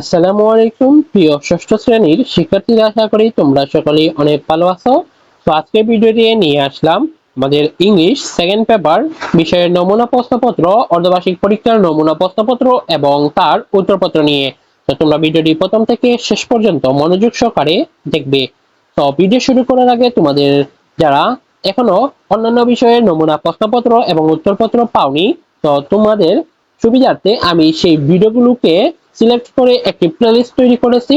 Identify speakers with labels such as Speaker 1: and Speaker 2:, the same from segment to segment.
Speaker 1: আসসালামু আলাইকুম, প্রিয় ষষ্ঠ শ্রেণির শিক্ষার্থীরা, আশা করি তোমরা সকলেই অনেক ভালো আছো। তো আজকে ভিডিওটি নিয়ে আসলাম আমাদের ইংলিশ সেকেন্ড পেপার বিষয়ের নমুনা প্রশ্নপত্র, অর্ধবার্ষিক পরীক্ষার নমুনা প্রশ্নপত্র এবং তার উত্তরপত্র নিয়ে। তো তোমরা ভিডিওটি প্রথম থেকে শেষ পর্যন্ত মনোযোগ সহকারে দেখবে। তো ভিডিও শুরু করার আগে তোমাদের যারা এখনও অন্যান্য বিষয়ের নমুনা প্রশ্নপত্র এবং উত্তরপত্র পাওনি, তো তোমাদের সুবিধার্থে আমি সেই ভিডিওগুলোকে সিলেক্ট করে একটি প্লেলিস্ট তৈরি করেছি।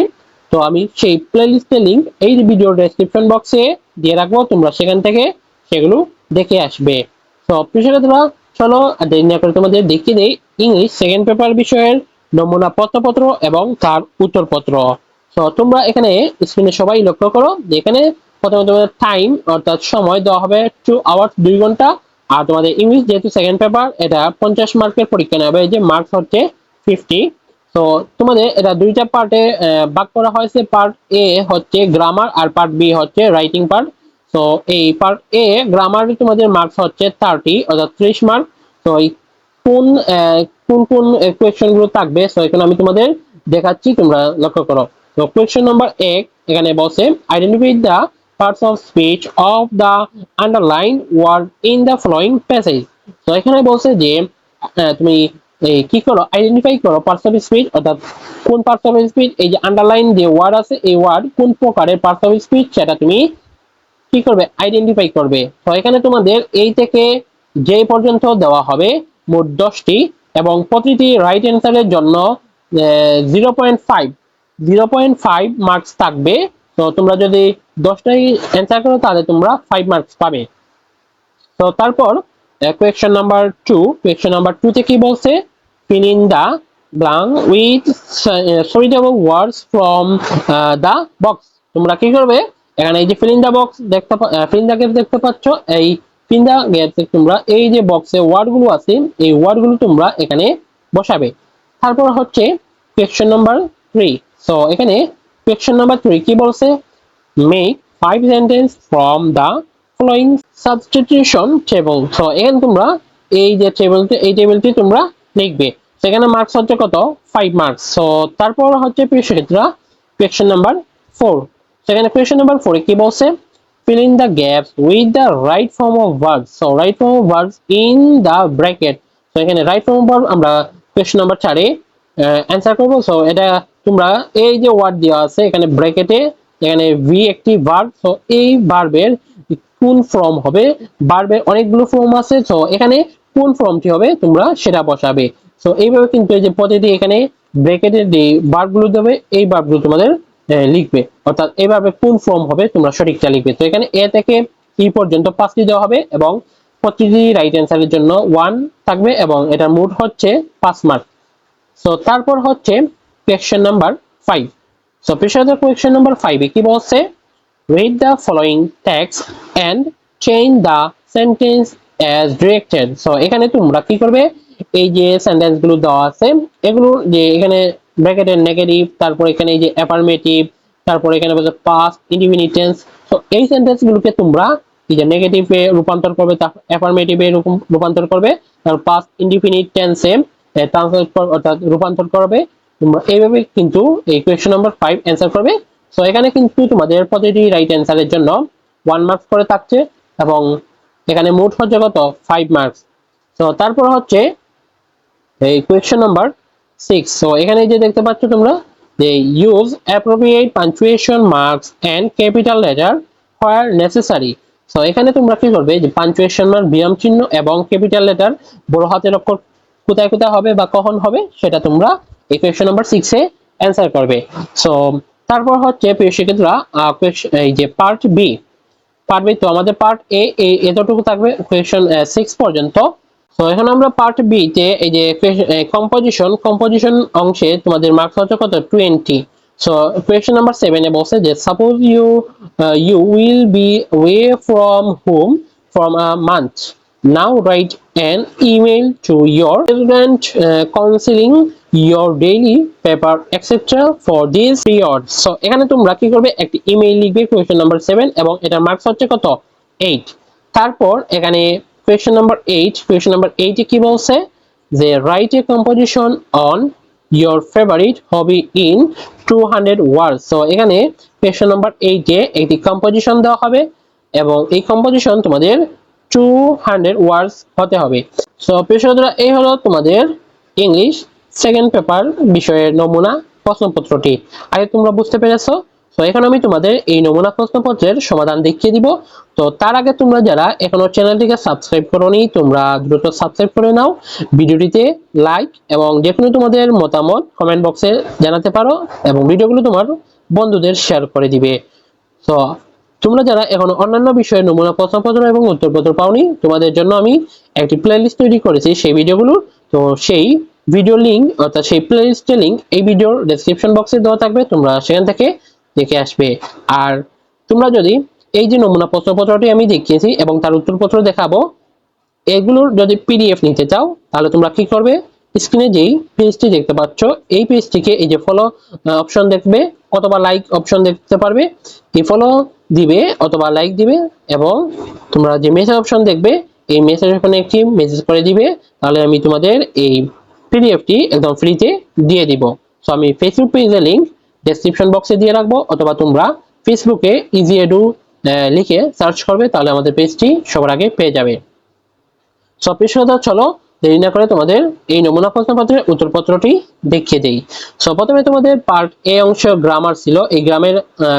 Speaker 1: তো আমি সেই প্লেলিস্টের লিঙ্ক এই ভিডিওর ডেসক্রিপশন বক্সে দিয়ে রাখব। তোমরা সেখান থেকে সেগুলো দেখে আসবে। তো তোমরা চলো দেরি না করে তোমাদের দেখিয়ে দেই ইংলিশ সেকেন্ড পেপার বিষয়ের নমুনা পত্রপত্র এবং তার উত্তরপত্র। তো তোমরা এখানে স্ক্রিনে সবাই লক্ষ্য করো এখানে প্রথমে তোমাদের টাইম অর্থাৎ সময় দেওয়া হবে টু আওয়ার্স দুই ঘণ্টা। আর তোমাদের ইংলিশ যেহেতু সেকেন্ড পেপার এটা পঞ্চাশ মার্কের পরীক্ষা নেবে এই যে মার্কস হচ্ছে ফিফটি তো তোমাদের এটা দুইটা পার্টে ভাগ করা হয়েছে। পার্ট এ হচ্ছে গ্রামার আর পার্ট বি হচ্ছে রাইটিং পার্ট তো এই পার্ট এ গ্রামার তোমাদের মার্কস হচ্ছে থার্টি অর্থাৎ ত্রিশ মার্ক তো এই কোন কোন কোন কোয়েশ্চেনগুলো থাকবে? তো এখানে আমি তোমাদের দেখাচ্ছি, তোমরা লক্ষ্য করো। তো কোয়েশ্চেন নাম্বার এক, এখানে বলছে identify the parts of speech of the underlined word in the following passage. তো এখানে বলছে যে তুমি এই কি করো? আইডেন্টিফাই করো পার্টস অফ স্পিচ অর্থাৎ কোন পার্টস অফ স্পিচ এই যে আন্ডারলাইন যে ওয়ার্ড আছে, এই ওয়ার্ড কোন প্রকারের পার্টস অফ স্পিচ সেটা তুমি কি করবে? আইডেন্টিফাই করবে। তো এখানে তোমাদের এই থেকে যে পর্যন্ত দেওয়া হবে মোট দশটি এবং প্রতিটি রাইট অ্যান্সারের জন্য zero point five zero point five marks থাকবে। তো তোমরা যদি দশটাই অ্যান্সার করো, তাহলে তোমরা ফাইভ মার্কস পাবে। তো তারপর question number two question number two তে কি বলছে? In the blank with suitable words from uh, the box. তোমরা কি করবে? এখানে এই যে fill in the box দেখতে fill in the gaps দেখতে পাচ্ছ? এই fill in the gaps তোমরা এই যে বক্সে ওয়ার্ডগুলো আছে এই ওয়ার্ডগুলো তোমরা এখানে বসাবে। তারপর হচ্ছে কোয়েশ্চেন নাম্বার থ্রি সো এখানে কোয়েশ্চেন নাম্বার থ্রি কি বলছে? Make five sentence from the following substitution table. So, এখানে তোমরা এই যে টেবিলটি এই টেবিলটি তোমরা লিখবে সেখানে মার্কস হচ্ছে কত? ফাইভ মার্কস সো তারপর হচ্ছে প্রিয় শিক্ষার্থীরা কোয়েশ্চেন নাম্বার ফোর সেখানে কোয়েশ্চেন নাম্বার ফোরে কি বলছে? Fill in the gaps with the right form of verbs so, right form of verbs in the bracket so, এখানে right form of verb আমরা কোয়েশ্চেন নাম্বার চারে অ্যান্সার করব। So এটা তোমরা এই যে ওয়ার্ড দেওয়া আছে, এখানে ব্র্যাকেটে এখানে ভি একটি ভার্ব সো এই ভার্বের কোন ফর্ম হবে? ভার্বের অনেকগুলো ফর্ম আছে সো এখানে কোন ফর্মটি হবে তোমরা সেটা বসাবে। সো এইভাবে কিন্তু এই যে প্রতিটি এখানে ব্র্যাকেটের যে ভার্বগুলো দেবে, এই ভার্বগুলো তোমাদের লিখবে। অর্থাৎ এইভাবে কোন ফর্ম হবে তোমরা সঠিকটা লিখবে। তো এখানে এ থেকে ই পর্যন্ত পাঁচটি দেওয়া হবে এবং প্রতিটি রাইট অ্যান্সারের জন্য ওয়ান থাকবে এবং এটার মোট হচ্ছে পাঁচ মার্ক সো তারপর হচ্ছে কোয়েশ্চেন নাম্বার ফাইভ সো পেশাদার কোয়েশ্চেন নাম্বার ফাইভে কি বলছে? Read the following text and change the sentence as directed. So, এখানে তোমরা কি করবে? এই যে সেন্টেন্সগুলো দেওয়া আছে, এগুলো যে এখানে ব্র্যাকেটের নেগেটিভ তারপর এখানে এই যে অ্যাফার্মেটিভ তারপর এখানে বলছে পাস্ট ইনডিফিনিট টেন্স তো এই সেন্টেন্স গুলোকে তোমরা এই যে নেগেটিভে রূপান্তর করবে, তারপর অ্যাফার্মেটিভে রূপান্তর করবে, তারপর পাস্ট ইনডিফিনিট টেন্সে ট্রান্সলেট অর্থাৎ রূপান্তর করবে। তোমরা এইভাবে কিন্তু এই কোয়েশ্চেন নাম্বার ফাইভ অ্যান্সার করবে। সো এখানে কিন্তু তোমাদের প্রতিটি রাইট অ্যান্সারের জন্য ওয়ান মার্কস করে থাকছে এবং এখানে মোট হচ্ছে কত? ফাইভ মার্কস তো তারপর হচ্ছে এই কোয়েশ্চেন নাম্বার সিক্স সো এখানে যে দেখতে পাচ্ছ তোমরা, যে use appropriate punctuation marks and capital letter where necessary so এখানে তোমরা কি করবে? যে পাঞ্চুয়েশন মার্ক বিরাম চিহ্ন এবং ক্যাপিটাল লেটার বড় হাতের অক্ষর কোথায় কোথায় হবে বা কখন হবে, সেটা তোমরা এই কোয়েশ্চেন নাম্বার সিক্সে অ্যান্সার করবে। সো তারপর হচ্ছে প্রিয় শিক্ষার্থীরা এই যে পার্ট বি পার্ট বি তো আমাদের পার্ট এ এতটুকু থাকবে কোয়েশ্চেন সিক্স পর্যন্ত। তো এখন আমরা পার্ট বি তে এই যে কম্পোজিশন কম্পোজিশন অংশে তোমাদের মার্কস হচ্ছে কত? টোয়েন্টি সো কোয়েশ্চেন নাম্বার সেভেনে বলছে যে suppose you you will be away from home from a month now write an email to uh, counseling your daily paper etc for this period. So, এখানে তোমরা কি করবে? একটি ইমেইল লিখবে question number 7 এবং এটার মার্কস হচ্ছে কত? 8 তারপর এখানে কোয়েশ্চেন নাম্বার 8 কোয়েশ্চেন নাম্বার 8 এ কি বলছে? যে write a composition on your favorite hobby in 200 words. So এখানে কোয়েশ্চন নাম্বার এইটে একটি কম্পোজিশন দেওয়া হবে, এবং এই কম্পোজিশন তোমাদের 200 ওয়ার্ডস হতে হবে। সো পেশাদারা এই হলো তোমাদের ইংলিশ সেকেন্ড পেপার বিষয়ের নমুনা প্রশ্নপত্রটি। আগে তোমরা বুঝতে পেরেছ? তো এখন আমি তোমাদের এই নমুনা প্রশ্নপত্রের সমাধান দেখিয়ে দিব। তো তার আগে তোমরা যারা এখনও চ্যানেলটিকে সাবস্ক্রাইব করোনি, তোমরা দ্রুত সাবস্ক্রাইব করে নাও। ভিডিওটিতে লাইক এবং যে কোনো তোমাদের মতামত কমেন্ট বক্সে জানাতে পারো এবং ভিডিওগুলো তোমার বন্ধুদের শেয়ার করে দিবে। তো তোমরা যারা এখন অন্যান্য বিষয়ের নমুনা প্রশ্নপত্র এবং উত্তরপত্র পাওনি, তোমাদের জন্য আমি একটি প্লেলিস্ট তৈরি করেছি সেই ভিডিওগুলো। তো সেই ভিডিও লিঙ্ক অর্থাৎ সেই প্লে প্লেলিস্টের লিংক এই ভিডিওর ডেসক্রিপশন বক্সে দেওয়া থাকবে, তোমরা সেখান থেকে দেখে আসবে। আর তোমরা যদি এই যে নমুনা প্রশ্নপত্রটি আমি দেখিয়েছি এবং তার উত্তরপত্র দেখাবো, এগুলোর যদি পিডিএফ নিতে চাও, তাহলে তোমরা কি করবে? স্ক্রিনে যেই পেজটি দেখতে পাচ্ছ, এই পেজটিকে এই যে ফলো অপশন দেখবে অথবা লাইক অপশন দেখতে পারবে। এই ফলো দিবে অথবা লাইক দিবে এবং তোমরা যে মেসেজ অপশন দেখবে, এই মেসেজ ওখানে একটি মেসেজ করে দিবে। তাহলে আমি তোমাদের এই পিডিএফটি একদম ফ্রিতে দিয়ে দিব। সো আমি ফেসবুক পেজের লিংক ডেসক্রিপশন বক্সে দিয়ে রাখব, অথবা তোমরা ফেসবুকে ইজি এডু লিখে সার্চ করবে, তাহলে আমাদের পেজটি সবার আগে পেয়ে যাবে। সব পেশাদার চলো দেরি না করে তোমাদের এই নমুনা প্রশ্নপত্রের উত্তরপত্রটি দেখিয়ে দেই। সো প্রথমে তোমাদের পার্ট এ অংশ গ্রামার ছিল। এই গ্রামের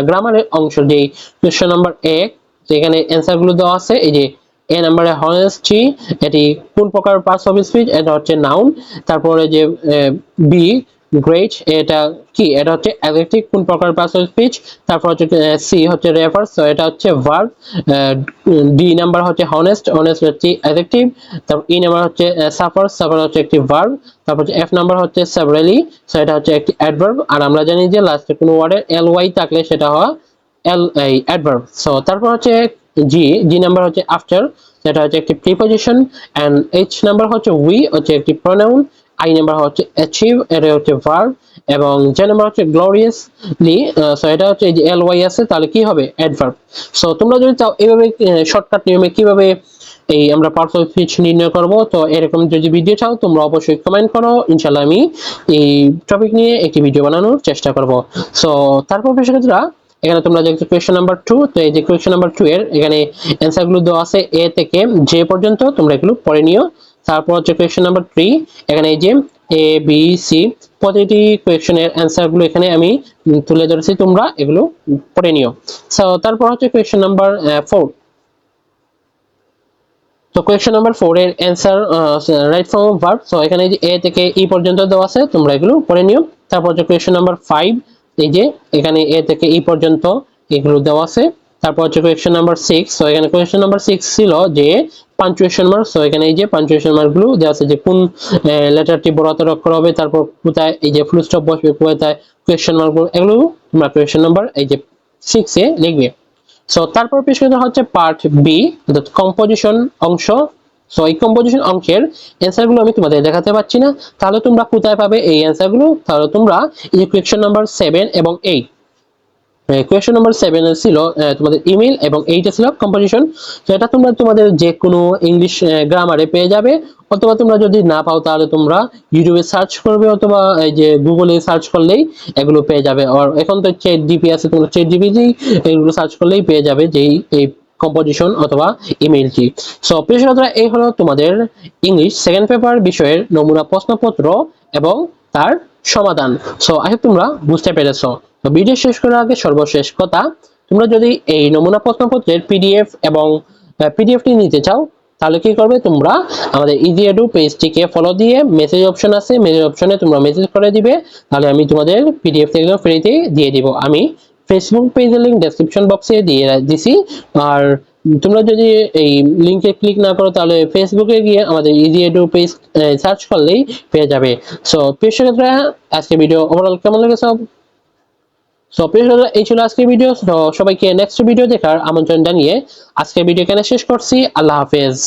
Speaker 1: গ্রামারের অংশ যেই কোয়েশ্চন নাম্বার এক যেখানে অ্যান্সারগুলো দেওয়া আছে। এই যে এ নাম্বারে হনেস্টি এটি কোন প্রকার পার্টস অফ স্পিচ এটা হচ্ছে নাউন তারপরে যে বি গ্রেট এটা কি? এটা হচ্ছে অ্যাডজেক্টিভ কোন প্রকার পার্টস অফ স্পিচ তারপর হচ্ছে সি হচ্ছে রেফার্স তো এটা হচ্ছে ভার্ব ডি নাম্বার হচ্ছে হনেস্ট হনেস্ট হচ্ছে অ্যাডজেক্টিভ তারপর ই নাম্বার হচ্ছে সাফার সাফার হচ্ছে একটি ভার্ব তারপর হচ্ছে এফ নাম্বার হচ্ছে সেভারেলি সো এটা হচ্ছে একটি অ্যাডভার্ব আর আমরা জানি যে লাস্টে কোনো ওয়ার্ডের এল ওয়াই থাকলে সেটা হয় এল এই অ্যাডভার্ব সো তারপর হচ্ছে জি জি নাম্বার হচ্ছে আফটার সেটা হচ্ছে একটি প্রিপোজিশন এন্ড এইচ নাম্বার হচ্ছে উই হচ্ছে একটি প্রোনাউন আই নাম্বার হচ্ছে অ্যাচিভ এটা হচ্ছে ভার্ব এবং যে নাম্বার হচ্ছে গ্লোরিয়াসলি সো এটা হচ্ছে এই যে এল ওয়াই আছে, তাহলে কি হবে? অ্যাডভার্ব সো তোমরা যদি চাও এইভাবে শর্টকাট নিয়মে কীভাবে এই আমরা পার্টস অফ স্পিচ নির্ণয় করব, তো এরকম যদি ভিডিও চাও, তোমরা অবশ্যই কমেন্ট করো, ইনশাআল্লাহ আমি এই টপিক নিয়ে একটি ভিডিও বানানোর চেষ্টা করব। সো তারপর শিক্ষার্থীরা এখানে তোমরা দেখছ কোয়েশ্চন নাম্বার টু তো এই যে কোয়েশ্চন নাম্বার টু এর এখানে অ্যান্সারগুলো দেওয়া আছে এ থেকে জে পর্যন্ত, তোমরা এগুলো পড়ে নিও। তারপর হচ্ছে কোয়েশ্চন নাম্বার থ্রি এখানে এই যে এ বি সি প্রতিটি কোয়েশ্চনের অ্যান্সারগুলো এখানে আমি তুলে ধরেছি, তোমরা এগুলো পড়ে নিও। সো তারপর হচ্ছে কোয়েশ্চন নাম্বার ফোর তো কোয়েশ্চন নাম্বার ফোর এর answer write form verb so এখানে যে এ থেকে ই পর্যন্ত দেওয়া আছে, তোমরা এগুলো পড়ে নিও। তারপর হচ্ছে কোয়েশ্চন নাম্বার ফাইভ এই যে, এখানে এ থেকে ই পর্যন্ত এগুলো দেওয়া আছে। তারপর হচ্ছে কোয়েশ্চন নাম্বার সিক্স তো এখানে কোয়েশ্চন নাম্বার সিক্স ছিল যে পাঞ্চুয়েশন মার্ক সো এখানে এই যে পাঞ্চুয়েশন মার্কগুলো দেওয়া আছে যে কোন লেটারটি বড় অক্ষর হবে, তারপর কোথায় এই যে ফুল স্টপ বসবে, কোথায় কোয়েশ্চন মার্ক এগুলো তোমরা কোয়েশ্চন নাম্বার এই যে সিক্স এ লিখবে। সো তারপর পেশ হচ্ছে পার্ট বি অর্থাৎ কম্পোজিশন অংশ সো এই কম্পোজিশন অংশের অ্যান্সারগুলো আমি তোমাদের দেখাতে পাচ্ছি না। তাহলে তোমরা কোথায় পাবে এই অ্যান্সারগুলো? তাহলে তোমরা এই কোয়েশ্চন নাম্বার সেভেন এবং এইট কোয়েশ্চন নাম্বার সেভেন ছিল তোমাদের ইমেল এবং এইটা ছিল কম্পোজিশন তো এটা তোমরা তোমাদের যে কোনো ইংলিশ গ্রামারে পেয়ে যাবে। অথবা তোমরা যদি না পাও, তাহলে তোমরা ইউটিউবে সার্চ করবে অথবা এই যে গুগলে সার্চ করলেই এগুলো পেয়ে যাবে। আর এখন তো চেট জিপি আছে তোমরা চেট জিপিটি এগুলো সার্চ করলেই পেয়ে যাবে যেই, এই কম্পোজিশন অথবা ইমেলটি সো প্রিয় ছাত্ররা এই হলো তোমাদের ইংলিশ সেকেন্ড পেপার বিষয়ের নমুনা প্রশ্নপত্র এবং তার সমাধান। সো আশা তোমরা বুঝতে পেরেছ। তো ভিডিও শেষ করার আগে সর্বশেষ কথা, তোমরা যদি এই নমুনা প্রশ্নপত্রের পিডিএফ এবং পিডিএফটি নিতে চাও, তাহলে কি করবে তোমরা আমাদের ইজি এডু পেজটিকে ফলো দিয়ে মেসেজ অপশন আছে মেসেজ অপশনে তোমরা মেসেজ করে দিবে, তাহলে আমি তোমাদের পিডিএফ একদম ফ্রিতে দিয়ে দিব। আমি ফেসবুক পেজের লিংক ডেসক্রিপশন বক্সে দিয়ে দিছি। আর তোমরা যদি এই লিংকে ক্লিক না করো, তাহলে ফেসবুকে গিয়ে আমাদের ইজি এডু পেজ সার্চ করলেই পেয়ে যাবে। সো প্রিয় আজকে ভিডিও ওভারঅল কেমন লেগেছে? সো প্রিয় এই ছিল আজকের ভিডিও সবাইকে নেক্সট ভিডিও দেখার আমন্ত্রণ জানিয়ে আজকের ভিডিও এখানে শেষ করছি। আল্লাহ হাফেজ।